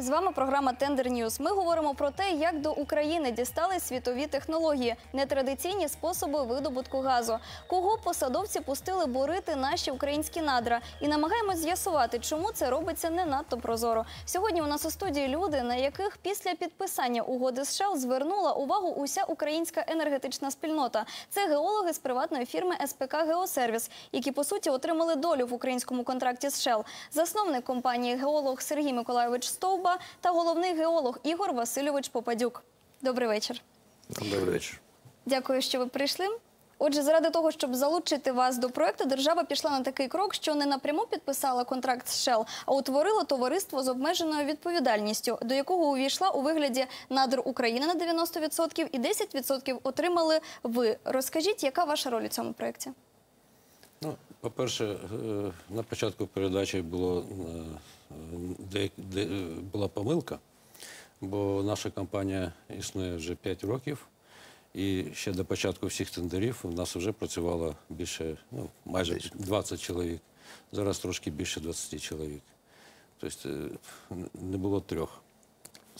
З вами програма Тендер Ньюз. Ми говоримо про те, як до України дістали світові технології, нетрадиційні способи видобутку газу, кого посадовці пустили борити наші українські надра, і намагаємось з'ясувати, чому це робиться не надто прозоро. Сьогодні у нас у студії люди, на яких після підписання угоди з Shell звернула увагу уся українська енергетична спільнота. Це геологи з приватної фірми СПК Геосервіс, які по суті отримали долю в українському контракті з Shell. Засновник компанії геолог Сергій Миколайович Стовба та головний геолог Ігор Васильович Попадюк. Добрий вечір. Добрий вечір. Дякую, що ви прийшли. Отже, заради того, щоб залучити вас до проекту, держава пішла на такий крок, що не напряму підписала контракт з Shell, а утворила товариство з обмеженою відповідальністю, до якого увійшла у вигляді надр України на 90% і 10% отримали ви. Розкажіть, яка ваша роль у цьому проєкті? Ну, по-перше, е, на початку передачі було, е, де, де, була помилка, бо наша компанія існує вже 5 років, і ще до початку всіх тендерів у нас вже працювало більше, ну, майже 20 чоловік. Зараз трошки більше 20 чоловік. Тобто е, не було трьох.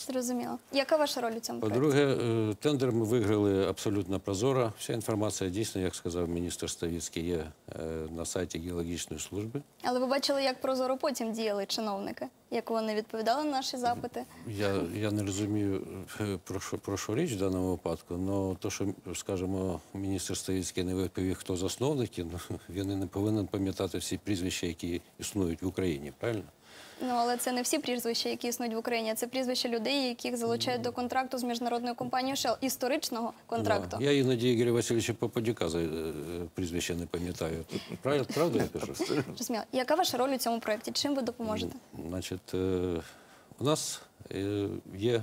Зрозуміло. Яка ваша роль у цьому проєкті? По-друге, е, тендер ми виграли абсолютно прозоро. Вся інформація дійсно, як сказав міністр Ставіцький, є е, на сайті геологічної служби. Але ви бачили, як прозоро потім діяли чиновники, як вони відповідали на наші запити. Я, я не розумію, е, про що, про що річ в даному випадку, але то, що, скажімо, міністр Ставіцький не відповів, хто засновники, ну, він і не повинен пам'ятати всі прізвища, які існують в Україні, правильно? Ну але це не всі прізвища, які існують в Україні. Це прізвища людей, яких залучають до контракту з міжнародною компанією Shell, історичного контракту. Да. Я іноді Ігоря Васильовича Попадюка за е, прізвище не пам'ятаю. Правильно, правда я кажу? Зрозуміло. Яка ваша роль у цьому проєкті? Чим ви допоможете? Значить, е, у нас е, є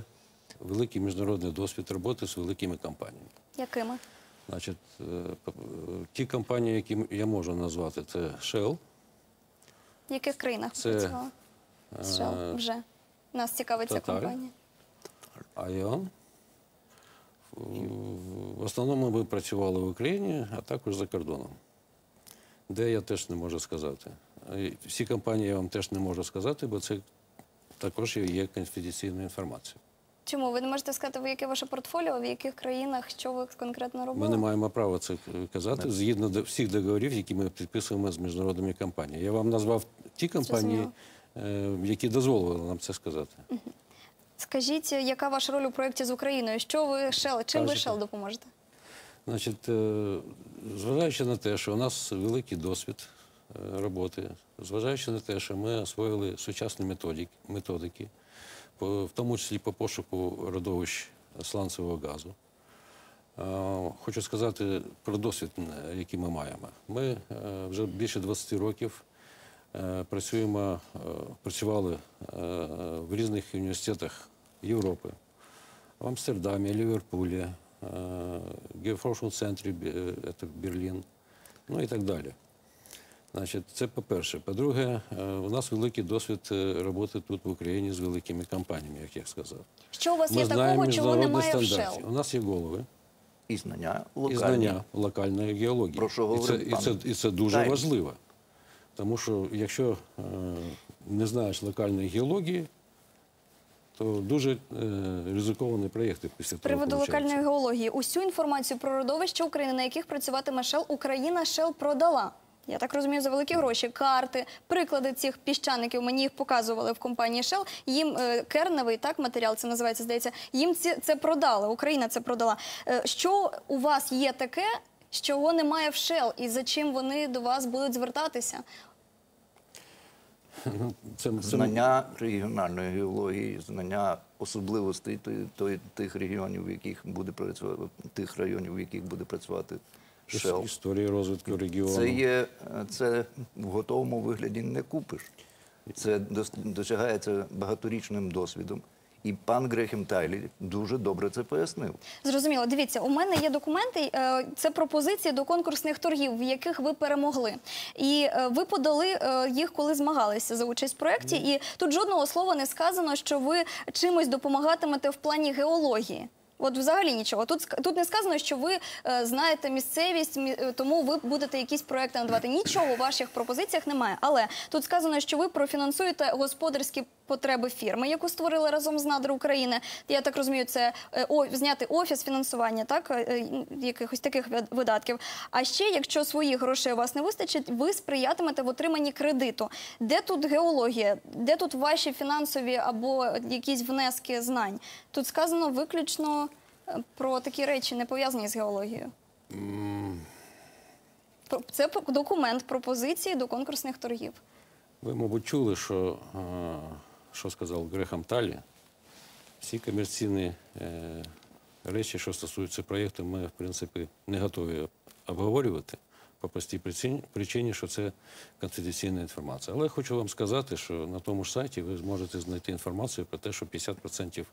великий міжнародний досвід роботи з великими компаніями. Якими? Значить, ті компанії, які я можу назвати, це Shell, В яких країнах Це, працювали? З Shell вже. Нас цікавить ця Татари. компанія. ION. В основному ми працювали в Україні, а також за кордоном. Де я теж не можу сказати. Всі компанії я вам теж не можу сказати, бо це також є конфіденційна інформація. Чому ви не можете сказати, ви яке ваше портфоліо, в яких країнах, що ви конкретно робили? Ми не маємо права це казати згідно до всіх договорів, які ми підписуємо з міжнародними компаніями. Я вам назвав ті компанії, е, які дозволили нам це сказати. Скажіть, яка ваша роль у проєкті з Україною? Що ви Shell, чим ви. Shell допоможете? Значить, е, зважаючи на те, що у нас великий досвід е, роботи, зважаючи на те, що ми освоїли сучасні методики, методики в тому числі по пошуку родовищ сланцевого газу. Е, Хочу сказати про досвід, е, який ми маємо. Ми е, вже більше 20 років е, працюємо, е, працювали е, в різних університетах Європи, в Амстердамі, Ліверпулі, е, це Берлін, ну і так далі. Значить, це по-перше. По-друге, е, у нас великий досвід е, роботи тут в Україні з великими компаніями, як я сказав. Що у вас Ми є знаємо такого, чого немає в. Shell? У нас є голови і знання і знання локальної геології. Про що і, це, і, це, і це дуже Тайм. важливо. Тому що якщо е, не знаєш локальної геології, то дуже е, ризиковані проєкти після З приводу локальної геології. Усю інформацію про родовища України, на яких працюватиме Shell, Україна Shell продала. Я так розумію, за великі гроші, карти, приклади цих піщаників. Мені їх показували в компанії Shell. Їм е, керневий так матеріал це називається. Здається, їм ці, це продали. Україна це продала. Е, що у вас є таке, чого немає в Shell, і за чим вони до вас будуть звертатися? Це, це, Знання регіональної геології, знання особливостей той- той- тих регіонів, в яких буде працювати, тих районів, в яких буде працювати шел. Shell. історія розвитку регіону. Це є це в готовому вигляді не купиш. Це досягається багаторічним досвідом. І пан Грехем Тайлі дуже добре це пояснив. Зрозуміло, дивіться, у мене є документи. е, Це пропозиції до конкурсних торгів, в яких ви перемогли. І е, ви подали е, їх, коли змагалися за участь в проєкті. І тут жодного слова не сказано, що ви чимось допомагатимете в плані геології. От взагалі нічого. Тут тут не сказано, що ви е, знаєте місцевість, мі- тому ви будете якісь проекти надавати. Нічого у ваших пропозиціях немає. Але тут сказано, що ви профінансуєте господарські потреби фірми, яку створили разом з надр України. Я так розумію, це е, зняти офіс фінансування, так е, е, якихось таких видатків. А ще, якщо своїх грошей у вас не вистачить, ви сприятимете в отриманні кредиту. Де тут геологія? Де тут ваші фінансові або якісь внески знань? Тут сказано виключно про такі речі, не пов'язані з геологією. Це документ пропозиції до конкурсних торгів. Ви, мабуть, чули, що, що сказав Грехам Талі. Всі комерційні е, речі, що стосуються проєкту, ми, в принципі, не готові обговорювати по простій причині, що це конфіденційна інформація. Але хочу вам сказати, що на тому ж сайті ви зможете знайти інформацію про те, що 50%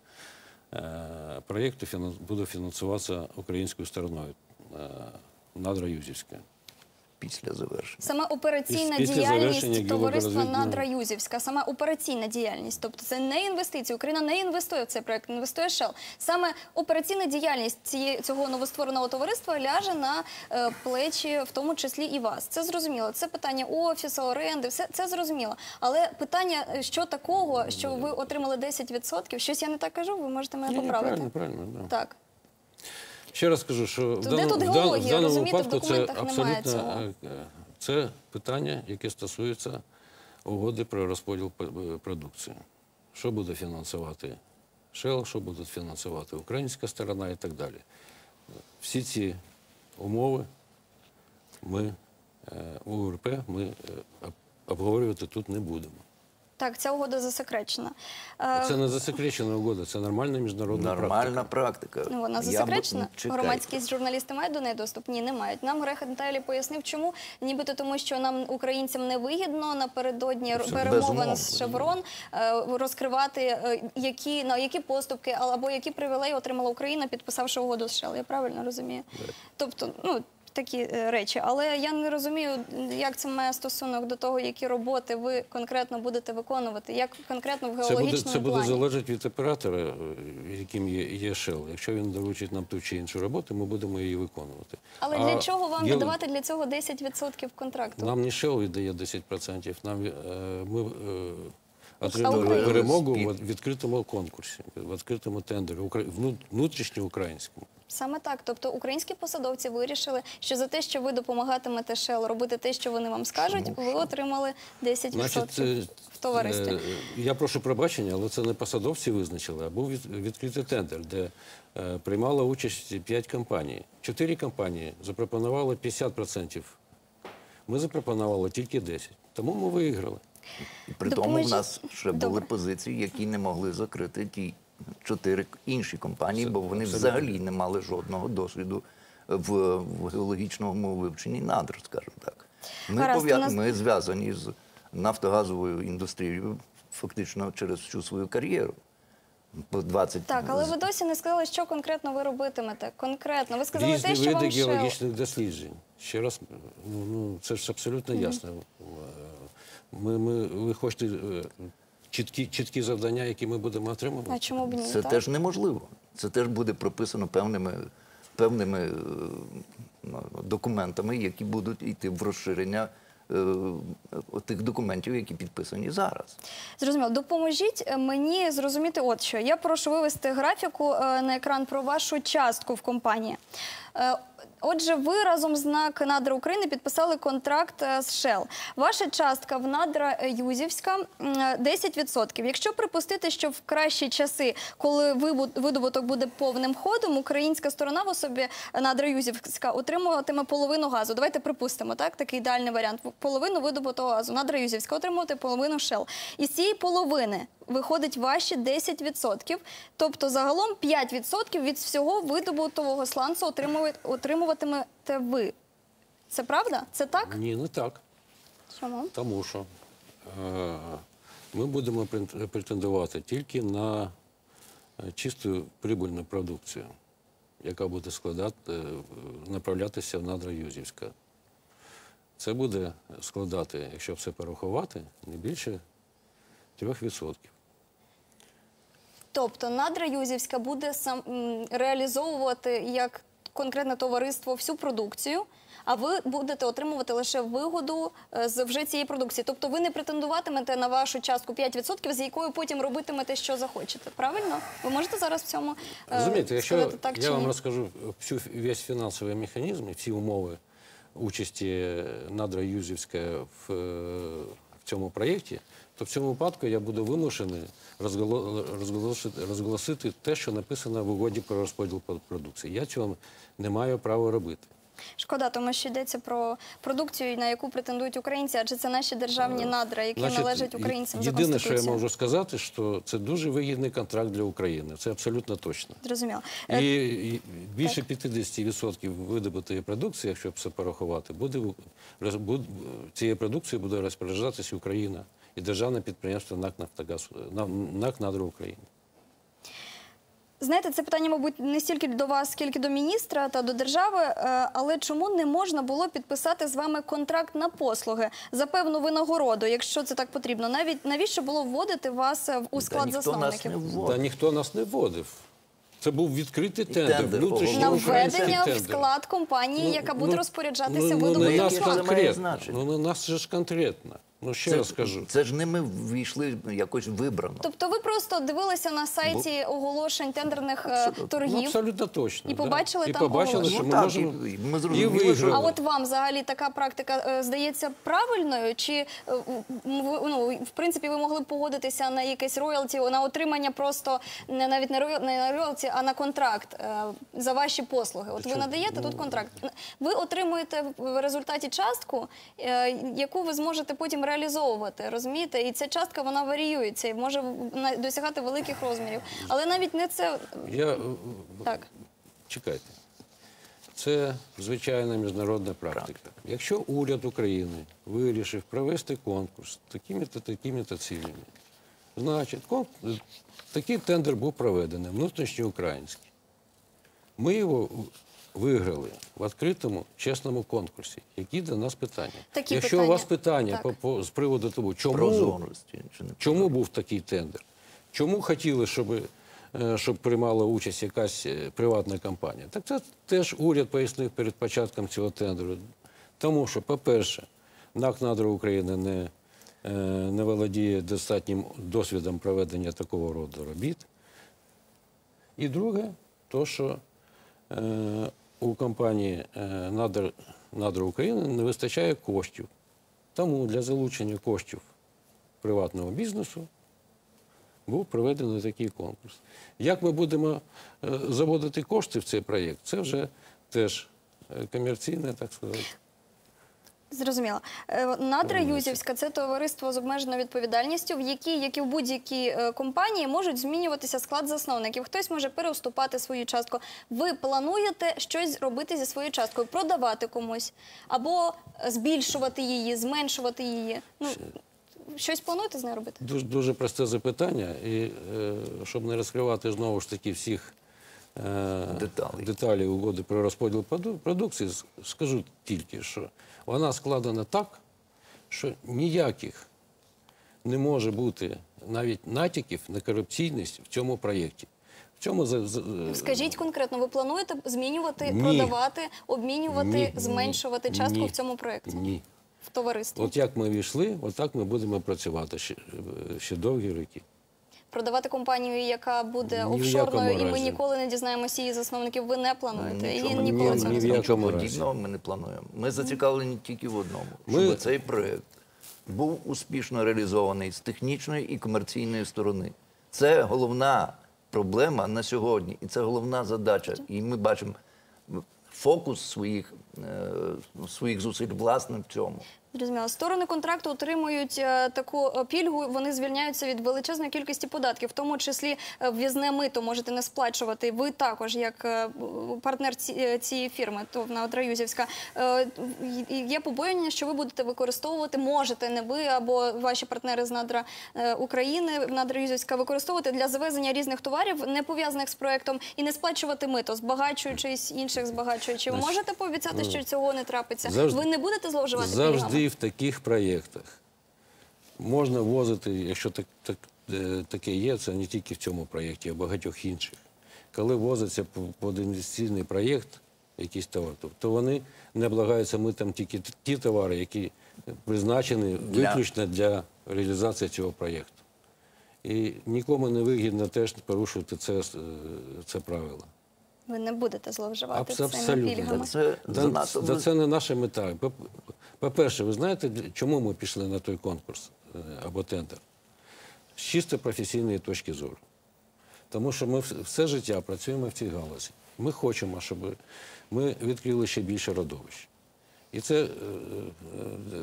е, проєкту буде фінансуватися українською стороною е, надра Юзівська. Після завершення. Саме операційна Після діяльність товариства геологорозвідного- Надра Юзівська, саме операційна діяльність, тобто це не інвестиції. Україна не інвестує в цей проект, інвестує Shell. Саме операційна діяльність цієї цього новоствореного товариства ляже на е, плечі, в тому числі і вас. Це зрозуміло. Це питання офісу, оренди, все це зрозуміло. Але питання, е, що такого, що ви отримали 10%, щось я не так кажу, ви можете мене Ні, ні, поправити. правильно, правильно. Да. Так. Ще раз кажу, що в даному, тут геологія? в даному Розумієте, в випадку це документах немає абсолютно цього. е, е, це питання, яке стосується угоди про розподіл п- е, продукції. Що буде фінансувати Shell, що буде фінансувати українська сторона і так далі. Всі ці умови ми е, УРП ми е, об- обговорювати тут не будемо. Так, ця угода засекречена. Е, Це не засекречена угода, це нормальна міжнародна Нормальна практика. практика. Ну, Вона засекречена. Чекайте. Громадські журналісти мають до неї доступ? Ні, не мають. Нам Грех Наталі пояснив, чому. Нібито тому, що нам, українцям, не вигідно напередодні Це перемовин з Шеврон е, розкривати, е, які, на які поступки або які привілеї отримала Україна, підписавши угоду з Shell. Я правильно розумію? Тобто, ну. Такі е, речі, але я не розумію, як це має стосунок до того, які роботи ви конкретно будете виконувати, як конкретно в Це буде, геологічному це буде плані. залежати від оператора, е, яким є, є Shell. Якщо він доручить нам ту чи іншу роботу, ми будемо її виконувати. Але А для чого вам є- віддавати для цього 10% контракту? Нам не Shell віддає 10%, нам, е, ми отримали перемогу в відкритому конкурсі, в відкритому тендері, укра- внутрішньоукраїнському. Саме так. Тобто українські посадовці вирішили, що за те, що ви допомагатимете Shell робити те, що вони вам скажуть, ви отримали 10% Значить, е, в товаристві. е, я прошу пробачення, але це не посадовці визначили, а був відкритий тендер, де е, приймало участь 5 компаній. Чотири компанії запропонували 50%. Ми запропонували тільки 10%. Тому ми виграли. І при тому в нас ще були Добре. позиції, які не могли закрити ті чотири інші компанії, бо вони взагалі не мали жодного досвіду в, в геологічному вивченні надр, скажімо так. Ми, Гаразд, пов'я- нас- ми зв'язані з нафтогазовою індустрією фактично через всю свою кар'єру. 20 Так, але ви досі не сказали, що конкретно ви робитимете. Конкретно. Ви сказали Різні те, що види вам геологічних досліджень. Ще раз, ну, ну це ж абсолютно ясно. Ми, ми, ви хочете е, чіткі, чіткі завдання, які ми будемо отримувати? А чому б ні? Це так? теж неможливо. Це теж буде прописано певними, певними е, ну, документами, які будуть йти в розширення е, тих документів, які підписані зараз. Зрозуміло. Допоможіть е, мені зрозуміти от що. Я прошу вивести графіку на екран про вашу частку в компанії. Е, Отже, ви разом з НАК Надра України підписали контракт е, з Shell. Ваша частка в Надра Юзівська м, е, 10%. Якщо припустити, що в кращі часи, коли видобуток буде повним ходом, українська сторона в особі Надра Юзівська отримуватиме половину газу. Давайте припустимо, так такий ідеальний варіант. Половину видобутого газу. Надра Юзівська отримувати половину Shell. І з цієї половини виходить ваші 10%, тобто загалом 5% від всього видобутого сланцу отримує- отримуватимете ви. Це правда? Це так? Ні, не так. Чому? Тому що е, ми будемо претендувати тільки на е, чисту прибульну продукцію, яка буде складати, е, направлятися в надра Юзівська. Це буде складати, якщо все порахувати, не більше 3%. Тобто надра Юзівська буде сам реалізовувати як конкретне товариство всю продукцію. А ви будете отримувати лише вигоду е, з вже цієї продукції. Тобто ви не претендуватимете на вашу частку 5%, з якою потім робитимете, що захочете. Правильно? Ви можете зараз в цьому е, Розумієте, якщо сказати так я чи вам ні? розкажу всю весь фінансовий механізм і всі умови участі Надра Юзівська в, е, цьому проєкті, то в цьому випадку я буду вимушений розголо- розголосити, розголосити те, що написано в угоді про розподіл продукції. Я цього не маю права робити. Шкода, тому що йдеться про продукцію, на яку претендують українці, адже це наші державні надра, які Значить, належать українцям за Єдине, що я можу сказати, що це дуже вигідний контракт для України. Це абсолютно точно. Зрозуміло. Е, І, і більше 50% видобутої продукції, якщо все порахувати, буде в- роз- буд- цією продукцією буде розпоряджатися Україна і державне підприємство НАК «Нафтогаз», «На- НАК «Надра України». Знаєте, це питання, мабуть, не стільки до вас, скільки до міністра та до держави. е, Але чому не можна було підписати з вами контракт на послуги за певну винагороду, якщо це так потрібно? Навіть навіщо було вводити вас е, в- у Та склад нас засновників? Та ніхто нас не вводив. Це був відкритий тендер, тендер внутрішній На введення в склад компанії, яка буде розпоряджатися ну, ну, не видобутком нас Яке це має конкретно. Ну, нас же ж конкретно. Ну, ще раз кажу. Це ж не ми ввійшли якось вибрано. Тобто ви просто дивилися на сайті оголошень тендерних е, Абсолютно. Ну, абсолютно точно. І да. побачили і там побачили, оголошення. що Ну, ми так, можемо і- і ми і зрозуміли, виграли. А от вам взагалі така практика е, здається правильною? Чи е, ну, в принципі ви могли б погодитися на якесь роялті, на отримання просто не навіть не роял- не на роялті, а на контракт е, за ваші послуги? От ви чому? надаєте тут Ну, контракт. Ви отримуєте в результаті частку, е, яку ви зможете потім реалізовувати. Розумієте? І ця частка вона варіюється і може досягати великих розмірів. Але навіть не це Я е, так. чекайте. Це звичайна міжнародна практика. Якщо уряд України вирішив провести конкурс такими-то такими-то цілями, значить, кон- такий тендер був проведений, внутрішньоукраїнський. Ми його виграли в відкритому, чесному конкурсі. Які до нас питання? Такі Якщо у вас питання. питання Так. по, по, з приводу того, чому Чому був такий тендер? Чому хотіли, щоб, е, щоб приймала участь якась е, приватна компанія? Так це теж уряд пояснив перед початком цього тендеру. Тому що, по-перше, НАК «Надра України не, е, не володіє достатнім досвідом проведення такого роду робіт. І друге, то, що е, у компанії «Надр, «Надра, «Надра України не вистачає коштів. Тому для залучення коштів приватного бізнесу був проведений такий конкурс. Як ми будемо е, заводити кошти в цей проєкт, це вже теж е, комерційне, так сказати. Зрозуміло. Е, Надра Юзівська це товариство з обмеженою відповідальністю, в якій, як і в будь-якій е, компанії, можуть змінюватися склад засновників. Хтось може переуступати свою частку. Ви плануєте щось робити зі своєю часткою, продавати комусь або збільшувати її, зменшувати її. Ну щось плануєте з нею робити? Дуже, дуже просте запитання, і е, щоб не розкривати знову ж таки всіх е, Деталей. деталей угоди про розподіл продукції, скажу тільки, що вона складена так, що ніяких не може бути навіть натяків на корупційність в цьому проєкті. В цьому Скажіть конкретно, ви плануєте змінювати, Ні. продавати, обмінювати, Ні, зменшувати ні, частку ні, в цьому проєкті Ні. в товаристві? От як ми війшли, отак ми будемо працювати ще, ще довгі роки. Продавати компанію, яка буде Ні офшорною, і ми разі. ніколи не дізнаємося її засновників. Ви не плануєте і ніколи ні- цього ні не подібного ми не плануємо. Ми зацікавлені тільки в одному, Ми- щоб цей проєкт був успішно реалізований з технічної і комерційної сторони. Це головна проблема на сьогодні, і це головна задача. І ми бачимо фокус своїх, е, своїх зусиль власне в цьому. Зрозуміло. Сторони контракту отримують е, таку е, пільгу. Вони звільняються від величезної кількості податків, в тому числі е, в'їзне мито можете не сплачувати. Ви також, як партнер цієї фірми, то Надра Юзівська. І- і Є побоювання, що ви будете використовувати, можете не ви або ваші партнери з Надра України, Надра Юзівська, використовувати для завезення різних товарів, не пов'язаних з проектом, і не сплачувати мито, збагачуючись інших збагачуючи. Ви можете пообіцяти, що цього не трапиться? завжди- Ви не будете зловживати пільгами? Завжди в таких проєктах можна ввозити, якщо так, так, е, таке є, це не тільки в цьому проєкті, а в багатьох інших. Коли ввозиться п- під інвестиційний проєкт, якийсь товар, то- то вони не облагаються митом тільки ті товари, які призначені виключно для реалізації цього проєкту. І нікому не вигідно теж порушувати це, е, це правило. Ви не будете зловживати Абс- цими абсолютно. пільгами. Це Да, занадто це не наша мета. По- По-перше, ви знаєте, для- чому ми пішли на той конкурс е, або тендер? З чисто професійної точки зору. Тому що ми вс- все життя працюємо в цій галузі. Ми хочемо, щоб ми відкрили ще більше родовищ. І це е, е,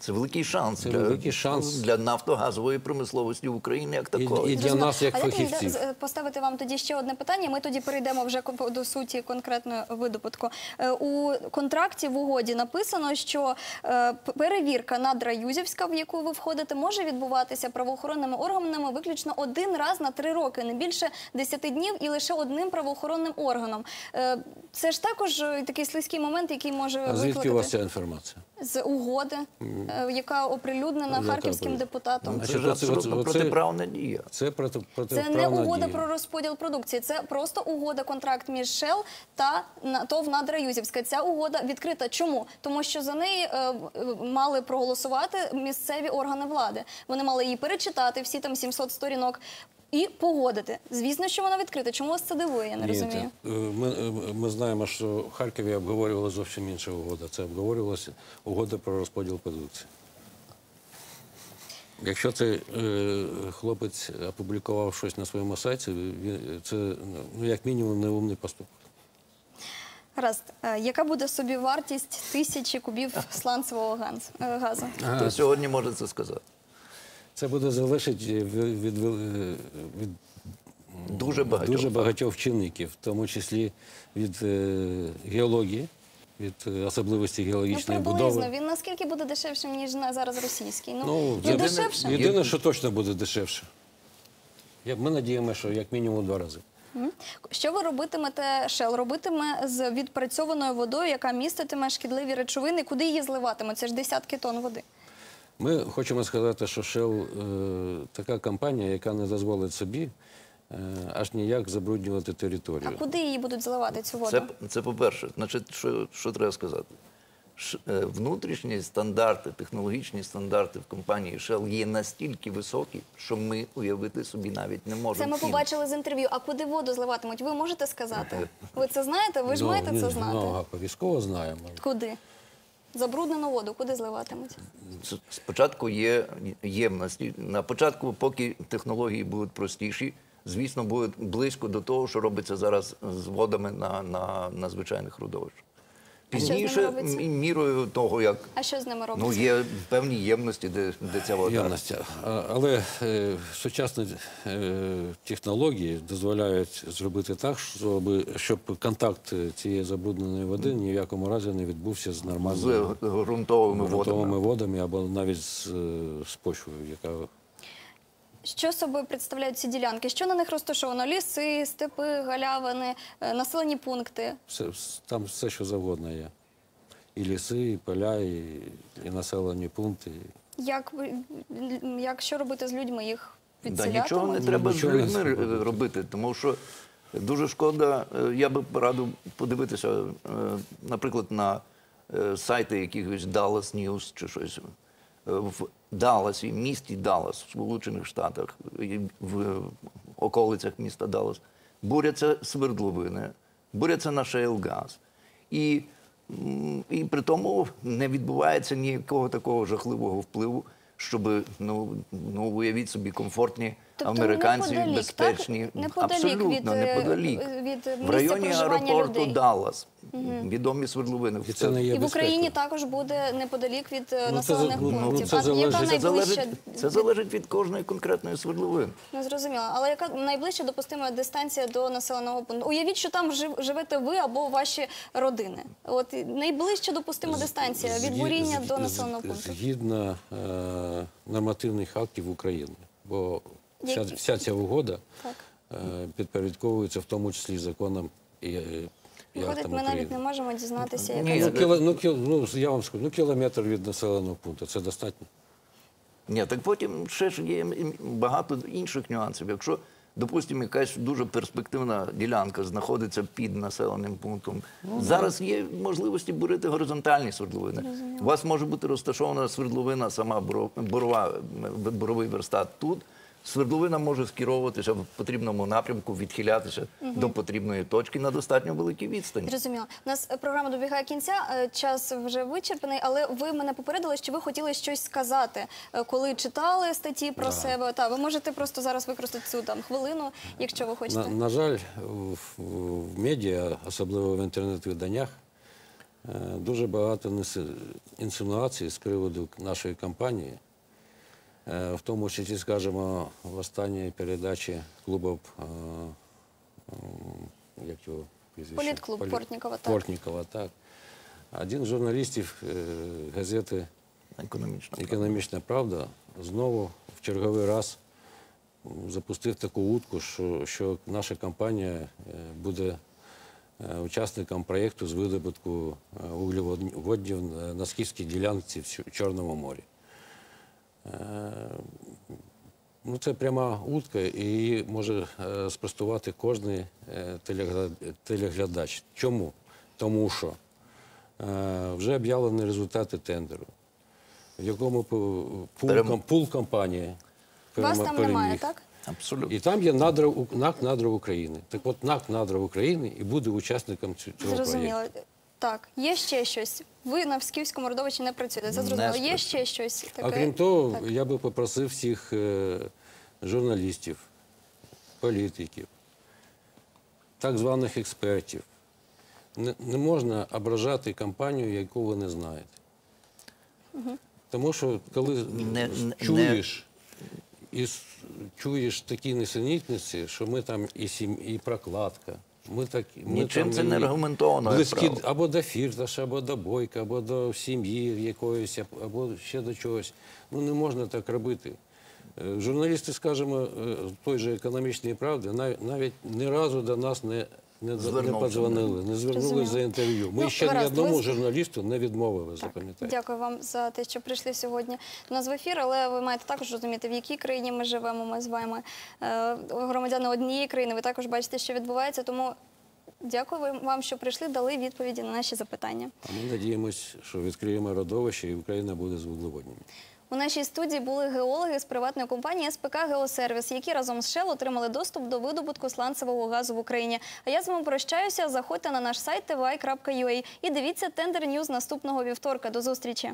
Це великий шанс, Це для, великий шанс. для нафтогазової промисловості в Україні як І- такої. і для нас, як фахівців. поставити вам тоді ще одне питання. Ми тоді перейдемо вже до суті конкретної видобутку. Е, У контракті в угоді написано, що е, перевірка надра Юзівська, в яку ви входите, може відбуватися правоохоронними органами виключно один раз на три роки, не більше 10 днів і лише одним правоохоронним органом. Е, Це ж також е, такий слизький момент, який може а звідки викликати у вас ця інформація? З угоди, е, яка оприлюднена Яка харківським оприлюднена? депутатом. Це ж абсолютно оце- протиправна дія. Це проти, Це протиправна не угода дія. про розподіл продукції, це просто угода, контракт між Shell та на- ТОВ Надра Юзівська. Ця угода відкрита. Чому? Тому що за неї е, в- мали проголосувати місцеві органи влади. Вони мали її перечитати, всі там 700 сторінок. І погодити. Звісно, що вона відкрита. Чому вас це дивує? Я не Ні, розумію. е, Ми, е, ми знаємо, що в Харкові обговорювала зовсім інша угода. Це обговорювалася угода про розподіл продукції. Якщо цей е, хлопець опублікував щось на своєму сайті, він, це ну, як мінімум неумний поступок. Гаразд, Е, яка буде собі вартість тисячі кубів сланцевого е, газу? Хто сьогодні може це сказати? Це буде залежати від, від, від Дуже багатьох. дуже багатьох чинників, в тому числі від е, геології, від особливості Ну, геологічної приблизно. будови. Він наскільки буде дешевшим, ніж на зараз російський? Ну, Ну, ну єдине- дешевше. Єдине, що точно буде дешевше. Ми надіємося, що як мінімум два рази. Що ви робитимете, Shell? Робитиме з відпрацьованою водою, яка міститиме шкідливі речовини, куди її зливатиме? Це ж десятки тонн води. Ми хочемо сказати, що Shell е, така компанія, яка не дозволить собі е, аж ніяк забруднювати територію. А куди її будуть зливати цю воду? Це, це по-перше. Значить, що, що треба сказати? Ш- е, Внутрішні стандарти, технологічні стандарти в компанії Shell є настільки високі, що ми уявити собі навіть не можемо. Це ми побачили з інтерв'ю. А куди воду зливатимуть? Ви можете сказати? Ви це знаєте? Ви ж Ну, маєте це знати? Ну, обов'язково знаємо. Куди? Забруднену воду, куди зливатимуть? Спочатку є ємності. На початку, поки технології будуть простіші, звісно, буде близько до того, що робиться зараз з водами на, на, на звичайних родовищах. Пізніше, мірою того, як А що з ними робиться? ну, є певні ємності, де, де ця вода. Явності. А- Але е, сучасні е, технології дозволяють зробити так, щоб, щоб контакт цієї забрудненої води ні в якому разі не відбувся з з нормальними ґрунтовими ґрунтовими водами. водами або навіть з, з почвою, яка Що собою представляють ці ділянки? Що на них розташовано? Ліси, степи, галявини, е, населені пункти. все, там все, що завгодно є. І ліси, і поля, і, і населені пункти. Як, як що робити з людьми? Їх Да, нічого не треба з Нічого не людьми треба е, робити. тому що дуже шкода. е, Я би порадив подивитися, е, наприклад, на е, сайти якихось Dallas News чи щось. В Далласі, місті Даллас, в Сполучених Штатах, в околицях міста Даллас, буряться свердловини, буряться на шейл-газ. І, і при тому не відбувається ніякого такого жахливого впливу, щоб ну, ну уявіть собі комфортні Тобто американці неподалік, безпечні, так? Неподалік абсолютно від, е, неподалік. від в районі аеропорту людей. Даллас, відомі свердловини. І це не є І в Україні також буде неподалік від е, Ну, населених за- ну, ну, пунктів. це а яка залежить- це залежить, це залежить від кожної конкретної свердловини. Не зрозуміло, але яка найближча допустима дистанція до населеного пункту? Уявіть, що там жив- живете ви або ваші родини. От найближча допустима дистанція від буріння з- до з- населеного пункту. Згідно е, нормативних актів України. Бо вся, вся ця угода Так. е, підпорядковується в тому числі законом і, і Виходить, ми навіть не можемо дізнатися, яка Ні, Ну, кіло, ну, кіл, ну, я вам скажу, ну, кілометр від населеного пункту це достатньо. Ні, так потім ще ж є багато інших нюансів. Якщо, допустимо, якась дуже перспективна ділянка знаходиться під населеним пунктом, зараз є можливості бурити горизонтальні свердловини. У вас може бути розташована свердловина, сама боро- борова, боровий верстат тут. Свердловина може скеровуватися в потрібному напрямку, відхилятися до потрібної точки на достатньо великій відстані. Зрозуміло. У нас е, програма добігає кінця, е, час вже вичерпаний, але ви мене попередили, що ви хотіли щось сказати, е, коли читали статті про себе. Та ви можете просто зараз використати цю там хвилину, якщо ви хочете. На, на жаль, в, в медіа, особливо в інтернет-виданнях, дуже багато несе- інсинуацій з приводу нашої кампанії. Е, В тому числі, скажімо, в останній передачі клубу, е, м, як його прізвище? Політклуб Полі- Портнікова, так. Портнікова, так. Один з журналістів е, газети Економічно. Економічна правда знову в черговий раз запустив таку утку, що, що наша компанія е, буде е, учасником проєкту з видобутку е, вуглеводнів на- на скіфській ділянці в Чорному морі. Е, Ну, це пряма утка, і її може е, спростувати кожен телеглядач. Чому? Тому що е, вже об'явлені результати тендеру, в якому пул, пул компанії Вас там переміг. немає, так? Абсолютно. І там є надра, У- НАК «Надра України». Так от НАК «Надра України» і буде учасником цього Зрозуміло. проєкту. Так, є ще щось. Ви на Всківському родовищі не працюєте. Це зрозуміло. Є ще щось таке. А крім того, Так. я би попросив всіх е, журналістів, політиків, так званих експертів. Не, не можна ображати компанію, яку ви не знаєте. Тому що коли Не- не- чуєш і с- чуєш такі несенітниці, що ми там і сім, і прокладка. Ми так, ми Нічим там це не аргументовано, Близькі або до фірташа, або до бойка, або до сім'ї якоїсь, або ще до чогось. Ну не можна так робити. Е, Журналісти, скажімо, е, той же економічної правди нав- навіть ні разу до нас не, не, не подзвонили, не Зрозуміло. за інтерв'ю. Ми Ну, ще ні одному ви- журналісту не відмовили, запам'ятайте. Дякую вам за те, що прийшли сьогодні до нас в ефір. Але ви маєте також розуміти, в якій країні ми живемо. Ми з вами е, громадяни однієї країни. Ви також бачите, що відбувається. Тому дякую вам, що прийшли, дали відповіді на наші запитання. А ми надіємось, що відкриємо родовище і Україна буде з вуглеводнями. У нашій студії були геологи з приватної компанії СПК Геосервіс, які разом з Shell отримали доступ до видобутку сланцевого газу в Україні. А я з вами прощаюся. Заходьте на наш сайт tvi.ua і дивіться тендер Ньюз наступного вівторка. До зустрічі.